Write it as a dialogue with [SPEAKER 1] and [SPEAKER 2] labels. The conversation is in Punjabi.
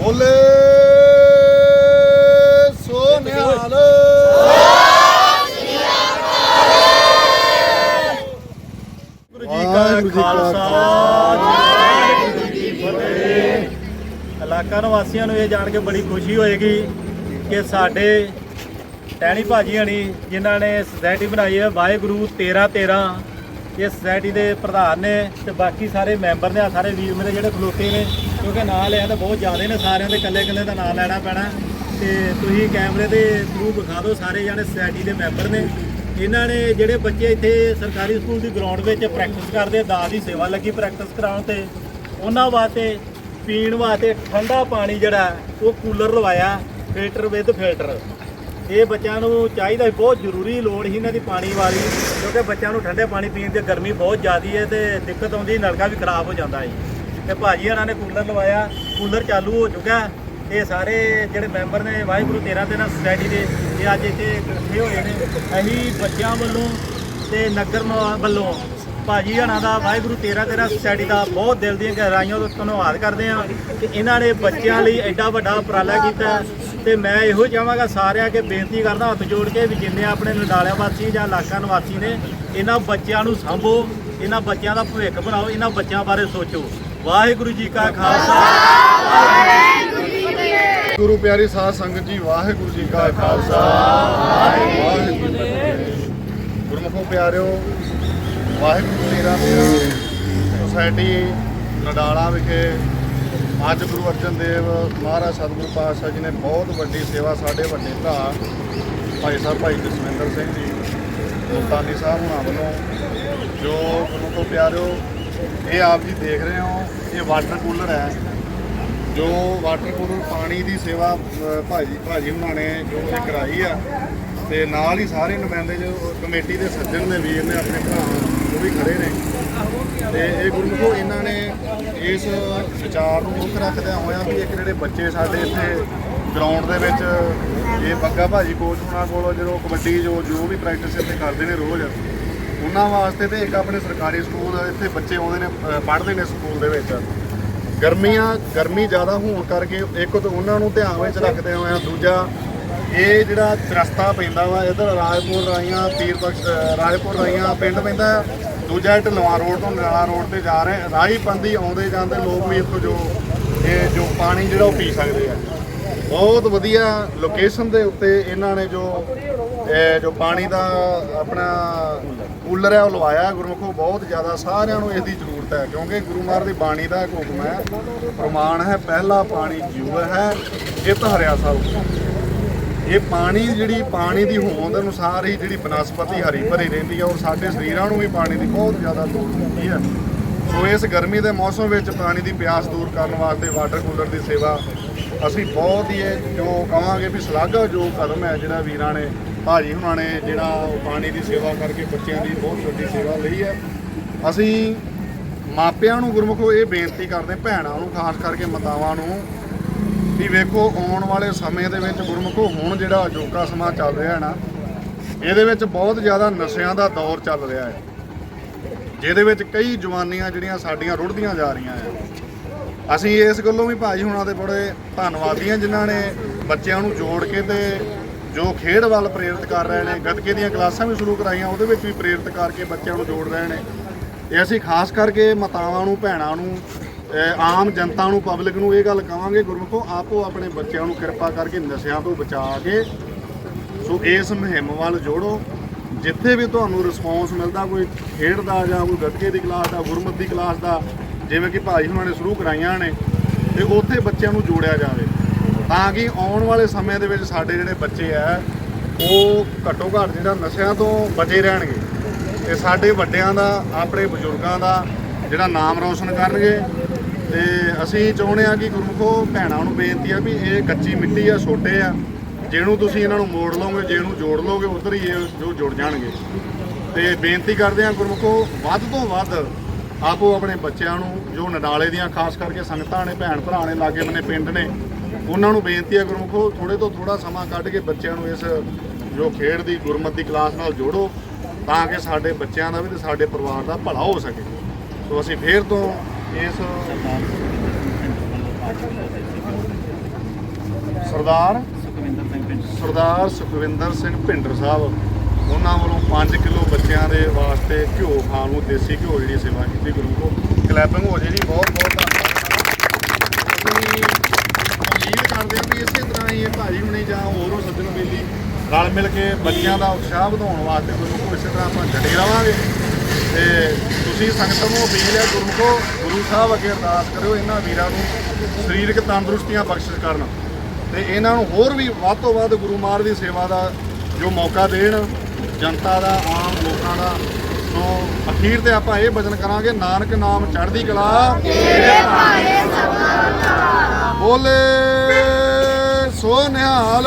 [SPEAKER 1] ਬੋਲੇ ਸੋ ਨਿਹਾਲ
[SPEAKER 2] ਜੀ ਕਾ ਖਾਲਸਾ, ਵਾਹਿਗੁਰੂ ਜੀ ਕੀ ਫਤਿਹ। ਇਲਾਕਾ ਨਿਵਾਸੀਆਂ ਨੂੰ ਇਹ ਜਾਣ ਕੇ ਬੜੀ ਖੁਸ਼ੀ ਹੋਏਗੀ ਕਿ ਸਾਡੇ ਟੈਣੀ ਭਾਜੀ ਹਣੀ, ਜਿਨ੍ਹਾਂ ਨੇ ਸੁਸਾਇਟੀ ਬਣਾਈ ਹੈ, ਵਾਹਿਗੁਰੂ 13 13 ਇਹ ਸੁਸਾਇਟੀ ਦੇ ਪ੍ਰਧਾਨ ਨੇ ਤੇ ਬਾਕੀ ਸਾਰੇ ਮੈਂਬਰ ਨੇ, ਆਹ ਸਾਰੇ ਵੀਰ ਮੇਰੇ ਜਿਹੜੇ ਖਲੋਤੇ ਨੇ। ਕਿਉਂਕਿ ਨਾਂ ਲਿਆ ਤਾਂ ਬਹੁਤ ਜ਼ਿਆਦਾ ਨੇ ਸਾਰਿਆਂ ਦੇ, ਇਕੱਲੇ ਇਕੱਲੇ ਦਾ ਨਾਂ ਲੈਣਾ ਪੈਣਾ। ਤੇ ਤੁਸੀਂ ਕੈਮਰੇ ਦੇ ਥਰੂ ਵਿਖਾ ਦਿਓ, ਸਾਰੇ ਜਾਣੇ ਸੁਸਾਇਟੀ ਦੇ ਮੈਂਬਰ ਨੇ। ਇਹਨਾਂ ਨੇ ਜਿਹੜੇ ਬੱਚੇ ਇੱਥੇ ਸਰਕਾਰੀ ਸਕੂਲ ਦੀ ਗਰਾਊਂਡ ਵਿੱਚ ਪ੍ਰੈਕਟਿਸ ਕਰਦੇ ਦਾ ਦੀ ਸੇਵਾ ਲੱਗੀ ਪ੍ਰੈਕਟਿਸ ਕਰਾਉਣ ਤੇ, ਉਹਨਾਂ ਵਾਸਤੇ ਪੀਣ ਵਾਸਤੇ ਠੰਡਾ ਪਾਣੀ ਜਿਹੜਾ, ਉਹ ਕੂਲਰ ਲਵਾਇਆ ਫਿਲਟਰ ਵਿਦ ਫਿਲਟਰ ਇਹ ਬੱਚਿਆਂ ਨੂੰ ਚਾਹੀਦਾ ਬਹੁਤ ਜ਼ਰੂਰੀ ਲੋੜ ਸੀ ਇਹਨਾਂ ਦੀ ਪਾਣੀ ਵਾਲੀ, ਕਿਉਂਕਿ ਬੱਚਿਆਂ ਨੂੰ ਠੰਡੇ ਪਾਣੀ ਪੀਣ ਦੀ ਗਰਮੀ ਬਹੁਤ ਜ਼ਿਆਦੀ ਹੈ ਤੇ ਦਿੱਕਤ ਆਉਂਦੀ, ਨਲਕਾ ਵੀ ਖਰਾਬ ਹੋ ਜਾਂਦਾ ਹੈ। ਤੇ ਭਾਜੀ ਇਹਨਾਂ ਨੇ ਕੂਲਰ ਲਵਾਇਆ, ਕੂਲਰ ਚਾਲੂ ਹੋ ਚੁੱਕਾ। ਹੈ। ਇਹ ਸਾਰੇ ਜਿਹੜੇ ਮੈਂਬਰ ਨੇ, ਵਾਹਿਗੁਰੂ 13 13 ਸੋਸਾਇਟੀ ਦੇ ਇਹ ਅੱਜ ਇੱਥੇ ਇਕੱਠੇ ਹੋਏ ਨੇ। ਅਸੀਂ ਬੱਚਿਆਂ ਵੱਲੋਂ ਤੇ ਨਗਰ ਵੱਲੋਂ ਭਾਜੀ ਹਣਾ ਦਾ, ਵਾਹਿਗੁਰੂ 13 13 ਸੋਸਾਇਟੀ ਦਾ ਬਹੁਤ ਦਿਲ ਦੀਆਂ ਗਹਿਰਾਈਆਂ ਤੋਂ ਧੰਨਵਾਦ ਕਰਦੇ ਹਾਂ। ਕਿ ਇਹਨਾਂ ਨੇ ਬੱਚਿਆਂ ਲਈ ਐਡਾ ਵੱਡਾ ਉਪਰਾਲਾ ਕੀਤਾ। ਹੈ ਤੇ ਮੈਂ ਇਹੋ ਚਾਹਾਂਗਾ ਸਾਰਿਆਂ ਅੱਗੇ ਬੇਨਤੀ ਕਰਦਾ, ਹੱਥ ਜੋੜ ਕੇ ਵੀ ਜਿੰਨੇ ਆਪਣੇ ਨਡਾਲਿਆ ਵਾਸੀ ਜਾਂ ਇਲਾਕਾ ਨਿਵਾਸੀ ਨੇ, ਇਹਨਾਂ ਬੱਚਿਆਂ ਨੂੰ ਸੰਭੋ, ਇਹਨਾਂ ਬੱਚਿਆਂ ਦਾ ਭਵਿੱਖ ਬਣਾਓ, ਇਹਨਾਂ ਬੱਚਿਆਂ ਬਾਰੇ ਸੋਚੋ। ਵਾਹਿਗੁਰੂ ਜੀ ਕਾ ਖਾਲਸਾ।
[SPEAKER 1] ਗੁਰੂ ਪਿਆਰੀ ਸਾਧ ਸੰਗਤ ਜੀ, ਵਾਹਿਗੁਰੂ ਜੀ ਕਾ ਖਾਲਸਾ। ਵਾਹਿਗੁਰੂ ਜੀ ਕੀ ਫਤਿਹ। ਗੁਰਮੁਖੋ ਪਿਆਰਿਓ, ਵਾਹਿਗੁਰੂ ਤੇਰਾ ਮੇਰਾ ਸੁਸਾਇਟੀ ਨਡਾਲਾ ਵਿਖੇ ਅੱਜ ਗੁਰੂ ਅਰਜਨ ਦੇਵ ਮਹਾਰਾਜ ਸਤਿਗੁਰੂ ਪਾਤਸ਼ਾਹ ਜੀ ਨੇ ਬਹੁਤ ਵੱਡੀ ਸੇਵਾ ਸਾਡੇ ਵੱਡੇ ਭਰਾ ਭਾਈ ਸਾਹਿਬ, ਭਾਈ ਜਸਵਿੰਦਰ ਸਿੰਘ ਜੀ, ਮੁਲਤਾਨੀ ਸਾਹਿਬ ਹੁਣਾਂ ਵੱਲੋਂ, ਜੋ ਗੁਰੂ ਗੁਰਮੁਖੋ ਪਿਆਰਿਓ ਇਹ ਆਪ ਜੀ ਦੇਖ ਰਹੇ ਹੋ ਇਹ ਵਾਟਰ ਕੂਲਰ ਹੈ। ਜੋ ਵਾਟਰ ਕੂਲਰ ਪਾਣੀ ਦੀ ਸੇਵਾ ਅ, ਭਾਜੀ ਭਾਜੀ ਉਹਨਾਂ ਨੇ ਜੋ ਇਹ ਕਰਾਈ ਆ ਤੇ ਨਾਲ ਹੀ ਸਾਰੇ ਨੁਮਾਇੰਦੇ ਜੋ ਕਮੇਟੀ ਦੇ ਸੱਜਣ ਨੇ ਵੀਰ ਨੇ ਆਪਣੇ ਭਰਾ ਉਹ ਵੀ ਖੜੇ ਨੇ। ਤੇ ਇਹ ਗੁਰਮੁਖੋ ਇਹਨਾਂ ਨੇ ਇਸ ਵਿਚਾਰ ਨੂੰ ਮੁੱਖ ਰੱਖਦਿਆਂ ਹੋਇਆ ਵੀ ਇੱਕ ਜਿਹੜੇ ਬੱਚੇ ਸਾਡੇ ਇੱਥੇ ਗਰਾਊਂਡ ਦੇ ਵਿੱਚ ਇਹ ਬੱਗਾ ਭਾਜੀ ਕੋਚ ਹੋਣਾ ਕੋਲ ਜਦੋਂ ਕਬੱਡੀ ਜੋ ਜੋ ਵੀ ਪ੍ਰੈਕਟਿਸ ਇੱਥੇ ਕਰਦੇ ਨੇ ਰੋਜ਼ ਉਹਨਾਂ ਵਾਸਤੇ ਤੇ ਇੱਕ ਆਪਣੇ ਸਰਕਾਰੀ ਸਕੂਲ, ਇੱਥੇ ਬੱਚੇ ਆਉਂਦੇ ਨੇ ਪੜ੍ਹਦੇ ਨੇ ਸਕੂਲ ਦੇ ਵਿੱਚ। ਗਰਮੀਆਂ, ਗਰਮੀ ਜ਼ਿਆਦਾ ਹੋਣ ਕਰਕੇ ਇੱਕ ਤਾਂ ਉਹਨਾਂ ਨੂੰ ਧਿਆਨ ਵਿੱਚ ਰੱਖਦੇ ਹੋਇਆ ਦੂਜਾ ਇਹ ਜਿਹੜਾ ਰਸਤਾ ਪੈਂਦਾ ਵਾ, ਇਧਰ ਰਾਜਪੁਰ ਰਾਈਆਂ ਪੀਰ ਬਖਸ਼ ਰਾਜਪੁਰ ਰਾਈਆਂ ਪਿੰਡ ਪੈਂਦਾ, ਦੂਜਾ ਇਹ ਢਲਵਾ ਰੋਡ ਤੋਂ ਨਾਲਾ ਰੋਡ ਤੇ ਜਾ ਰਹੇ, ਰਾਹੀ ਪੰਦੀ ਆਉਂਦੇ ਜਾਂਦੇ ਲੋਕ ਵੀ ਇੱਥੋਂ ਜੋ, ਇਹ ਜੋ ਪਾਣੀ ਜਿਹੜਾ ਉਹ ਪੀ ਸਕਦੇ ਆ। ਬਹੁਤ ਵਧੀਆ ਲੋਕੇਸ਼ਨ ਦੇ ਉੱਤੇ ਇਹਨਾਂ ਨੇ ਜੋ ਜੋ ਪਾਣੀ ਦਾ ਆਪਣਾ ਕੂਲਰ ਹੈ ਉਹ ਲਵਾਇਆ ਗੁਰਮੁਖੋ, ਬਹੁਤ ਜ਼ਿਆਦਾ ਸਾਰਿਆਂ ਨੂੰ ਇਸ ਦੀ ਜ਼ਰੂਰਤ ਹੈ, ਕਿਉਂਕਿ ਗੁਰੂ ਮਹਾਰਾਜ ਦੀ ਬਾਣੀ ਦਾ ਇੱਕ ਹੁਕਮ ਹੈ, ਪ੍ਰਮਾਣ ਹੈ, ਪਹਿਲਾ ਪਾਣੀ ਜੀਵ ਹੈ ਚਿਤ ਹਰਿਆ ਸਭ ਇਹ ਪਾਣੀ ਜਿਹੜੀ, ਪਾਣੀ ਦੀ ਹੋਂਦ ਅਨੁਸਾਰ ਹੀ ਜਿਹੜੀ ਬਨਸਪਤੀ ਹਰੀ ਭਰੀ ਰਹਿੰਦੀ ਹੈ ਔਰ ਸਾਡੇ ਸਰੀਰਾਂ ਨੂੰ ਵੀ ਪਾਣੀ ਦੀ ਬਹੁਤ ਜ਼ਿਆਦਾ ਲੋੜ ਹੁੰਦੀ ਹੈ। ਸੋ ਇਸ ਗਰਮੀ ਦੇ ਮੌਸਮ ਵਿੱਚ ਪਾਣੀ ਦੀ ਪਿਆਸ ਦੂਰ ਕਰਨ ਵਾਸਤੇ ਵਾਟਰ ਕੂਲਰ ਦੀ ਸੇਵਾ ਅਸੀਂ ਬਹੁਤ ਹੀ ਇਹ ਜੋ ਕਹਾਂਗੇ ਵੀ ਸ਼ਲਾਘਾ ਜੋ ਕਦਮ ਹੈ ਜਿਹੜਾ ਵੀਰਾਂ ਨੇ ਭਾਜੀ ਹੁਣਾਂ ਨੇ ਜਿਹੜਾ ਪਾਣੀ ਦੀ ਸੇਵਾ ਕਰਕੇ ਬੱਚਿਆਂ ਦੀ ਬਹੁਤ ਵੱਡੀ ਸੇਵਾ ਲਈ ਹੈ। ਅਸੀਂ ਮਾਪਿਆਂ ਨੂੰ ਗੁਰਮੁਖੋ ਇਹ ਬੇਨਤੀ ਕਰਦੇ ਭੈਣਾਂ ਨੂੰ, ਖਾਸ ਕਰਕੇ ਮਾਤਾਵਾਂ ਨੂੰ, ਵੀ ਵੇਖੋ ਆਉਣ ਵਾਲੇ ਸਮੇਂ ਦੇ ਵਿੱਚ ਗੁਰਮੁਖੋ ਹੁਣ ਜਿਹੜਾ ਅਜੋਕਾ ਸਮਾਂ ਚੱਲ ਰਿਹਾ ਹੈ ਨਾ, ਇਹਦੇ ਵਿੱਚ ਬਹੁਤ ਜ਼ਿਆਦਾ ਨਸ਼ਿਆਂ ਦਾ ਦੌਰ ਚੱਲ ਰਿਹਾ ਹੈ। ਜਿਹਦੇ ਵਿੱਚ ਕਈ ਜਵਾਨੀਆਂ ਜਿਹੜੀਆਂ ਸਾਡੀਆਂ ਰੁੜਦੀਆਂ ਜਾ ਰਹੀਆਂ ਆ ਅਸੀਂ ਇਸ ਗੱਲੋਂ ਵੀ ਭਾਜੀ ਹੁਣਾਂ ਦੇ ਬੜੇ ਧੰਨਵਾਦੀ ਹਾਂ, ਜਿਨ੍ਹਾਂ ਨੇ ਬੱਚਿਆਂ ਨੂੰ ਜੋੜ ਕੇ ਤੇ ਜੋ ਖੇਡ ਵੱਲ ਪ੍ਰੇਰਿਤ ਕਰ ਰਹੇ ਨੇ, ਗੱਤਕੇ ਦੀਆਂ ਕਲਾਸਾਂ ਵੀ ਸ਼ੁਰੂ ਕਰਾਈਆਂ, ਉਹਦੇ ਵਿੱਚ ਵੀ ਪ੍ਰੇਰਿਤ ਕਰਕੇ ਬੱਚਿਆਂ ਨੂੰ ਜੋੜ ਰਹੇ ਨੇ। ਇਹ ਅਸੀਂ ਖਾਸ ਕਰਕੇ ਮਾਤਾਵਾਂ ਨੂੰ, ਭੈਣਾਂ ਨੂੰ ਆਮ ਜਨਤਾ ਨੂੰ, ਪਬਲਿਕ ਨੂੰ ਇਹ ਗੱਲ ਕਵਾਂਗੇ, ਗੁਰਮੁਖੋ, ਆਪੋ ਆਪਣੇ ਬੱਚਿਆਂ ਨੂੰ ਕਿਰਪਾ ਕਰਕੇ ਨਸ਼ਿਆਂ ਤੋਂ ਬਚਾ ਕੇ, ਸੋ ਇਸ ਮੁਹਿੰਮ ਵੱਲ ਜੋੜੋ। ਜਿੱਥੇ ਵੀ ਤੁਹਾਨੂੰ ਰਿਸਪੌਂਸ ਮਿਲਦਾ, ਕੋਈ ਖੇਡ ਦਾ ਜਾਂ ਕੋਈ ਗੱਤਕੇ ਦੀ ਕਲਾਸ ਦਾ, ਗੁਰਮਤ ਦੀ ਕਲਾਸ ਦਾ, ਜਿਵੇਂ ਕਿ ਭਾਈ ਉਹਨਾਂ ਨੇ ਸ਼ੁਰੂ ਕਰਾਈਆਂ ਨੇ, ਤੇ ਉੱਥੇ ਬੱਚਿਆਂ ਨੂੰ ਜੋੜਿਆ ਜਾਵੇ। ਤਾਂ ਕਿ ਆਉਣ ਵਾਲੇ ਸਮੇਂ ਦੇ ਵਿੱਚ ਸਾਡੇ ਜਿਹੜੇ ਬੱਚੇ ਆ, ਉਹ ਘੱਟੋ ਘੱਟ ਜਿਹੜਾ ਨਸ਼ਿਆਂ ਤੋਂ ਬਚੇ ਰਹਿਣਗੇ। ਤੇ ਸਾਡੇ ਵੱਡਿਆਂ ਦਾ, ਆਪਣੇ ਬਜ਼ੁਰਗਾਂ ਦਾ ਜਿਹੜਾ ਨਾਮ ਰੌਸ਼ਨ ਕਰਨਗੇ। ਤੇ ਅਸੀਂ ਚਾਹੁੰਦੇ ਆ ਕਿ ਗੁਰਮੁਖੋ ਭੈਣਾਂ ਨੂੰ ਬੇਨਤੀ ਆ ਵੀ ਇਹ ਕੱਚੀ ਮਿੱਟੀ ਆ, ਛੋਟੇ ਆ, ਜਿਹਨੂੰ ਤੁਸੀਂ ਇਹਨਾਂ ਨੂੰ ਮੋੜ ਲਓਗੇ, ਜਿਹਨੂੰ ਜੋੜ ਲਓਗੇ, ਉਧਰ ਹੀ ਇਹ ਜੋ ਜੁੜ ਜਾਣਗੇ। ਤੇ ਬੇਨਤੀ ਕਰਦੇ ਆ ਗੁਰਮੁਖੋ ਵੱਧ ਤੋਂ ਵੱਧ ਆਪੋ ਆਪਣੇ ਬੱਚਿਆਂ ਨੂੰ, ਜੋ ਨਡਾਲੇ ਦੀਆਂ ਖਾਸ ਕਰਕੇ ਸੰਗਤਾਂ ਨੇ, ਭੈਣ ਭਰਾ ਨੇ, ਲਾਗੇ ਬੰਨੇ ਪਿੰਡ ਨੇ ਉਹਨਾਂ ਨੂੰ ਬੇਨਤੀ ਆ ਗੁਰਮੁਖੋ ਥੋੜੇ ਤੋਂ ਥੋੜਾ ਸਮਾਂ ਕੱਢ ਕੇ ਬੱਚਿਆਂ ਨੂੰ ਇਸ ਜੋ ਖੇਡ ਦੀ ਗੁਰਮਤਿ ਦੀ ਕਲਾਸ ਨਾਲ ਜੋੜੋ ਤਾਂ ਕਿ ਸਾਡੇ ਬੱਚਿਆਂ ਦਾ ਵੀ ਤੇ ਸਾਡੇ ਪਰਿਵਾਰ ਦਾ ਭਲਾ ਹੋ ਸਕੇ। ਸੋ ਅਸੀਂ ਫੇਰ ਤੋਂ ਇਸ ਸਰਦਾਰ
[SPEAKER 2] ਸੁਖਵਿੰਦਰ ਸਿੰਘ ਪਿੰਡ।
[SPEAKER 1] ਸਰਦਾਰ ਸੁਖਵਿੰਦਰ ਸਿੰਘ ਭਿੰਡਰ ਸਾਹਿਬ ਉਹਨਾਂ ਵੱਲੋਂ 5 ਕਿਲੋ ਬੱਚਿਆਂ ਦੇ ਵਾਸਤੇ ਘਿਓ ਖਾਣ ਨੂੰ ਦੇਸੀ ਘਿਓ ਜਿਹੜੀ ਸੇਵਾ ਕੀਤੀ ਗੁਰੂ ਕੋ ਕਲੈਪਿੰਗ ਹੋ ਜੇ ਜੀ ਬਹੁਤ ਬਹੁਤ ਧੰਨਵਾਦ ਅਸੀਂ ਉਮੀਦ ਕਰਦੇ ਹਾਂ ਵੀ ਇਸੇ ਤਰ੍ਹਾਂ ਹੀ ਇਹ ਭਾਜੀ ਹੁਣੇ ਜਾਂ ਹੋਰ ਹੋ ਸੱਜਣ ਬੇਲੀ ਰਲ ਮਿਲ ਕੇ ਬੱਚਿਆਂ ਦਾ ਉਤਸ਼ਾਹ ਵਧਾਉਣ ਵਾਸਤੇ ਗੁਰੂ ਇਸੇ ਤਰ੍ਹਾਂ ਆਪਾਂ ਜੜੇ ਰਵਾਂਗੇ। ਤੇ ਤੁਸੀਂ ਸੰਗਤ ਨੂੰ ਅਪੀਲ ਹੈ, ਗੁਰਮੁਖੋ, ਗੁਰੂ ਸਾਹਿਬ ਅੱਗੇ ਅਰਦਾਸ ਕਰਿਓ, ਇਹਨਾਂ ਵੀਰਾਂ ਨੂੰ ਸਰੀਰਕ ਤੰਦਰੁਸਤੀਆਂ ਬਖਸ਼ਿਸ਼ ਕਰਨ। ਤੇ ਇਹਨਾਂ ਨੂੰ ਹੋਰ ਵੀ ਵੱਧ ਤੋਂ ਵੱਧ ਗੁਰੂ ਮਾਰ ਦੀ ਸੇਵਾ ਦਾ ਜੋ ਮੌਕਾ ਦੇਣ, ਜਨਤਾ ਦਾ, ਆਮ ਲੋਕਾਂ ਦਾ। ਸੋ ਅਖੀਰ ਤੇ ਆਪਾਂ ਇਹ ਬਚਨ ਕਰਾਂਗੇ, ਨਾਨਕ ਨਾਮ ਚੜ੍ਹਦੀ ਕਲਾ। ਤੇਰੇ ਭਾਣੇ ਬੋਲੇ ਸੋ ਨਿਹਾਲ।